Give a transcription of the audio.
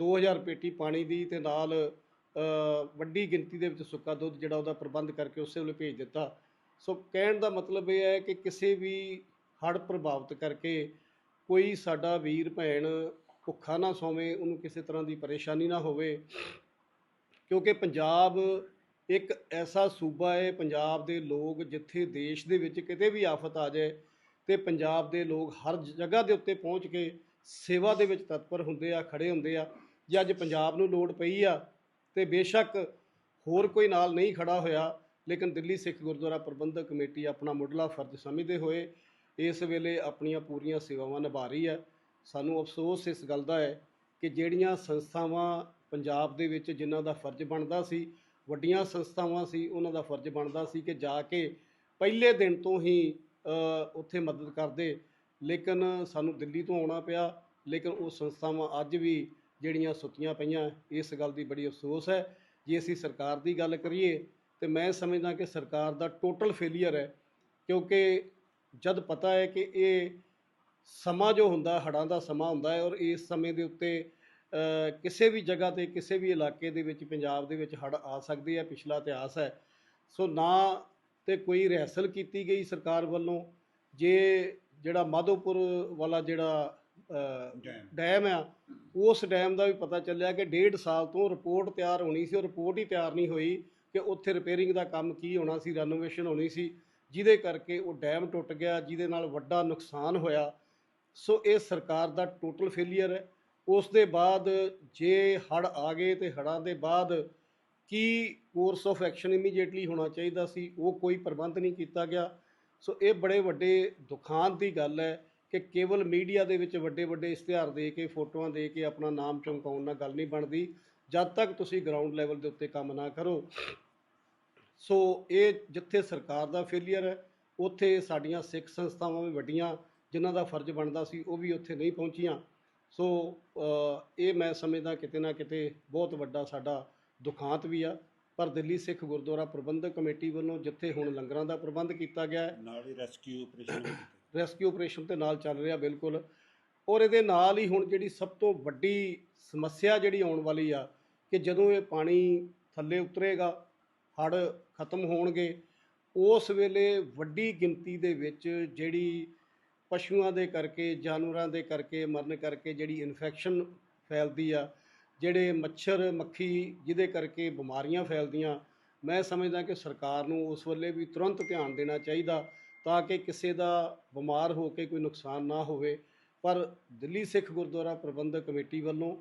2000 ਪੇਟੀ ਪਾਣੀ ਦੀ ਤੇ ਨਾਲ ਵੱਡੀ ਗਿਣਤੀ ਦੇ ਵਿੱਚ ਸੁੱਕਾ ਦੁੱਧ ਜਿਹੜਾ ਉਹਦਾ ਪ੍ਰਬੰਧ ਕਰਕੇ ਉਸੇ ਵੇਲੇ ਭੇਜ ਦਿੱਤਾ। ਸੋ ਕਹਿਣ ਦਾ ਮਤਲਬ ਇਹ ਹੈ ਕਿ ਕਿਸੇ ਵੀ ਹੜ੍ਹ ਪ੍ਰਭਾਵਿਤ ਕਰਕੇ ਕੋਈ ਸਾਡਾ ਵੀਰ, ਭੈਣ ਭੁੱਖਾ ਨਾ ਸੋਵੇ, ਉਹਨੂੰ ਕਿਸੇ ਤਰ੍ਹਾਂ ਦੀ ਪਰੇਸ਼ਾਨੀ ਨਾ ਹੋਵੇ। ਕਿਉਂਕਿ ਪੰਜਾਬ ਇੱਕ ਐਸਾ ਸੂਬਾ ਹੈ, ਪੰਜਾਬ ਦੇ ਲੋਕ ਜਿੱਥੇ ਦੇਸ਼ ਦੇ ਵਿੱਚ ਕਿਤੇ ਵੀ ਆਫਤ ਆ ਜਾਏ ਤੇ ਪੰਜਾਬ ਦੇ ਲੋਕ ਹਰ ਜਗ੍ਹਾ ਦੇ ਉੱਤੇ ਪਹੁੰਚ ਕੇ ਸੇਵਾ ਦੇ ਵਿੱਚ ਤਤਪਰ ਹੁੰਦੇ ਆ ਖੜੇ ਹੁੰਦੇ ਆ। ਜਾਂ ਅੱਜ ਪੰਜਾਬ ਨੂੰ ਲੋੜ ਪਈ ਆ ਤੇ ਬੇਸ਼ੱਕ ਹੋਰ ਕੋਈ ਨਾਲ ਨਹੀਂ ਖੜਾ ਹੋਇਆ, ਲੇਕਿਨ ਦਿੱਲੀ ਸਿੱਖ ਗੁਰਦੁਆਰਾ ਪ੍ਰਬੰਧਕ ਕਮੇਟੀ ਆਪਣਾ ਮੁੱਢਲਾ ਫਰਜ਼ ਸਮਝਦੇ ਹੋਏ ਇਸ ਵੇਲੇ ਆਪਣੀਆਂ ਪੂਰੀਆਂ ਸੇਵਾਵਾਂ ਨਿਭਾ ਰਹੀ ਹੈ। ਸਾਨੂੰ ਅਫਸੋਸ ਇਸ ਗੱਲ ਦਾ ਹੈ ਕਿ ਜਿਹੜੀਆਂ ਸੰਸਥਾਵਾਂ ਪੰਜਾਬ ਦੇ ਵਿੱਚ ਜਿਨ੍ਹਾਂ ਦਾ ਫਰਜ਼ ਬਣਦਾ ਸੀ, ਵੱਡੀਆਂ ਸੰਸਥਾਵਾਂ ਸੀ, ਉਹਨਾਂ ਦਾ ਫਰਜ਼ ਬਣਦਾ ਸੀ ਕਿ ਜਾ ਕੇ ਪਹਿਲੇ ਦਿਨ ਤੋਂ ਹੀ ਉੱਥੇ ਮਦਦ ਕਰਦੇ। ਲੇਕਿਨ ਸਾਨੂੰ ਦਿੱਲੀ ਤੋਂ ਆਉਣਾ ਪਿਆ, ਲੇਕਿਨ ਉਹ ਸੰਸਥਾਵਾਂ ਅੱਜ ਵੀ ਜਿਹੜੀਆਂ ਸੁੱਤੀਆਂ ਪਈਆਂ, ਇਸ ਗੱਲ ਦੀ ਬੜੀ ਅਫਸੋਸ ਹੈ। ਜੇ ਅਸੀਂ ਸਰਕਾਰ ਦੀ ਗੱਲ ਕਰੀਏ, ਤੇ ਮੈਂ ਸਮਝਦਾ ਕਿ ਸਰਕਾਰ ਦਾ ਟੋਟਲ ਫੇਲੀਅਰ ਹੈ, ਕਿਉਂਕਿ ਜਦ ਪਤਾ ਹੈ ਕਿ ਇਹ ਸਮਾਂ ਜੋ ਹੁੰਦਾ, ਹੜ੍ਹਾਂ ਦਾ ਸਮਾਂ ਹੁੰਦਾ ਹੈ, ਔਰ ਇਸ ਸਮੇਂ ਦੇ ਉੱਤੇ ਕਿਸੇ ਵੀ ਜਗ੍ਹਾ ਤੇ, ਕਿਸੇ ਵੀ ਇਲਾਕੇ ਦੇ ਵਿੱਚ, ਪੰਜਾਬ ਦੇ ਵਿੱਚ ਹੜ੍ਹ ਆ ਸਕਦੇ ਆ, ਪਿਛਲਾ ਇਤਿਹਾਸ ਹੈ। ਸੋ ਨਾ ਤੇ ਕੋਈ ਰਿਹਰਸਲ ਕੀਤੀ ਗਈ ਸਰਕਾਰ ਵੱਲੋਂ, ਜੇ ਜਿਹੜਾ ਮਾਧੋਪੁਰ ਵਾਲਾ ਜਿਹੜਾ ਡੈਮ। ਆ ਉਸ ਡੈਮ ਦਾ ਵੀ ਪਤਾ ਚੱਲਿਆ ਕਿ ਡੇਢ ਸਾਲ ਤੋਂ ਰਿਪੋਰਟ ਤਿਆਰ ਹੋਣੀ ਸੀ ਉਹ ਰਿਪੋਰਟ ਹੀ ਤਿਆਰ ਨਹੀਂ ਹੋਈ ਕਿ ਉੱਥੇ ਰਿਪੇਅਰਿੰਗ ਦਾ ਕੰਮ ਕੀ ਹੋਣਾ ਸੀ ਰੈਨੋਵੇਸ਼ਨ ਹੋਣੀ ਸੀ ਜਿਹਦੇ ਕਰਕੇ ਉਹ ਡੈਮ ਟੁੱਟ ਗਿਆ ਜਿਹਦੇ ਨਾਲ ਵੱਡਾ ਨੁਕਸਾਨ ਹੋਇਆ। ਸੋ ਇਹ ਸਰਕਾਰ ਦਾ ਟੋਟਲ ਫੇਲਿਅਰ ਹੈ। ਉਸ ਦੇ ਬਾਅਦ ਜੇ ਹੜ ਆ ਗਏ ਤੇ ਹੜਾਂ ਦੇ ਬਾਅਦ ਕੀ ਕੋਰਸ ਆਫ ਐਕਸ਼ਨ ਇਮੀਡੀਏਟਲੀ ਹੋਣਾ ਚਾਹੀਦਾ ਸੀ ਉਹ ਕੋਈ ਪ੍ਰਬੰਧ ਨਹੀਂ ਕੀਤਾ ਗਿਆ। ਸੋ ਇਹ ਬੜੇ ਵੱਡੇ ਦੁਖਾਂਤ ਦੀ ਗੱਲ ਹੈ। ਕਿ ਕੇਵਲ ਮੀਡੀਆ ਦੇ ਵਿੱਚ ਵੱਡੇ ਵੱਡੇ ਇਸ਼ਤਿਹਾਰ ਦੇ ਕੇ, ਫੋਟੋਆਂ ਦੇ ਕੇ ਆਪਣਾ ਨਾਮ ਚਮਕਾਉਣ ਨਾਲ ਗੱਲ ਨਹੀਂ ਬਣਦੀ। ਜਦ ਤੱਕ ਤੁਸੀਂ ਗਰਾਊਂਡ ਲੈਵਲ ਦੇ ਉੱਤੇ ਕੰਮ ਨਾ ਕਰੋ। ਸੋ ਇਹ ਜਿੱਥੇ ਸਰਕਾਰ ਦਾ ਫੇਲੀਅਰ ਹੈ, ਉੱਥੇ ਸਾਡੀਆਂ ਸਿੱਖ ਸੰਸਥਾਵਾਂ ਵੀ ਵੱਡੀਆਂ, ਜਿਨ੍ਹਾਂ ਦਾ ਫਰਜ਼ ਬਣਦਾ ਸੀ, ਉਹ ਵੀ ਉੱਥੇ ਨਹੀਂ ਪਹੁੰਚੀਆਂ। ਸੋ ਇਹ ਮੈਂ ਸਮਝਦਾ ਕਿਤੇ ਨਾ ਕਿਤੇ ਬਹੁਤ ਵੱਡਾ ਸਾਡਾ ਦੁਖਾਂਤ ਵੀ ਆ। ਪਰ ਦਿੱਲੀ ਸਿੱਖ ਗੁਰਦੁਆਰਾ ਪ੍ਰਬੰਧਕ ਕਮੇਟੀ ਵੱਲੋਂ ਜਿੱਥੇ ਹੁਣ ਲੰਗਰਾਂ ਦਾ ਪ੍ਰਬੰਧ ਕੀਤਾ ਗਿਆ ਹੈ ਨਾਲ ਹੀ ਰੈਸਕਿਊ ਆਪਰੇਸ਼ਨ ਰੈਸਕਿਊ ਆਪਰੇਸ਼ਨ ਤੇ ਨਾਲ ਚੱਲ ਰਿਹਾ ਬਿਲਕੁਲ। ਔਰ ਇਹਦੇ ਨਾਲ ਹੀ ਹੁਣ ਜਿਹੜੀ ਸਭ ਤੋਂ ਵੱਡੀ ਸਮੱਸਿਆ ਜਿਹੜੀ ਆਉਣ ਵਾਲੀ ਆ ਕਿ ਜਦੋਂ ਇਹ ਪਾਣੀ ਥੱਲੇ ਉਤਰੇਗਾ ਹੜ ਖਤਮ ਹੋਣਗੇ ਉਸ ਵੇਲੇ ਵੱਡੀ ਗਿਣਤੀ ਦੇ ਵਿੱਚ ਜਿਹੜੀ ਪਸ਼ੂਆਂ ਦੇ ਕਰਕੇ ਜਾਨਵਰਾਂ ਦੇ ਕਰਕੇ ਮਰਨ ਕਰਕੇ ਜਿਹੜੀ ਇਨਫੈਕਸ਼ਨ ਫੈਲਦੀ ਆ ਜਿਹੜੇ ਮੱਛਰ, ਮੱਖੀ ਜਿਹਦੇ ਕਰਕੇ ਬਿਮਾਰੀਆਂ ਫੈਲਦੀਆਂ, ਮੈਂ ਸਮਝਦਾ ਕਿ ਸਰਕਾਰ ਨੂੰ ਉਸ ਵੱਲੇ ਵੀ ਤੁਰੰਤ ਧਿਆਨ ਦੇਣਾ ਚਾਹੀਦਾ ਤਾਂ ਕਿ ਕਿਸੇ ਦਾ ਬਿਮਾਰ ਹੋ ਕੇ ਕੋਈ ਨੁਕਸਾਨ ਨਾ ਹੋਵੇ। ਪਰ ਦਿੱਲੀ ਸਿੱਖ ਗੁਰਦੁਆਰਾ ਪ੍ਰਬੰਧਕ ਕਮੇਟੀ ਵੱਲੋਂ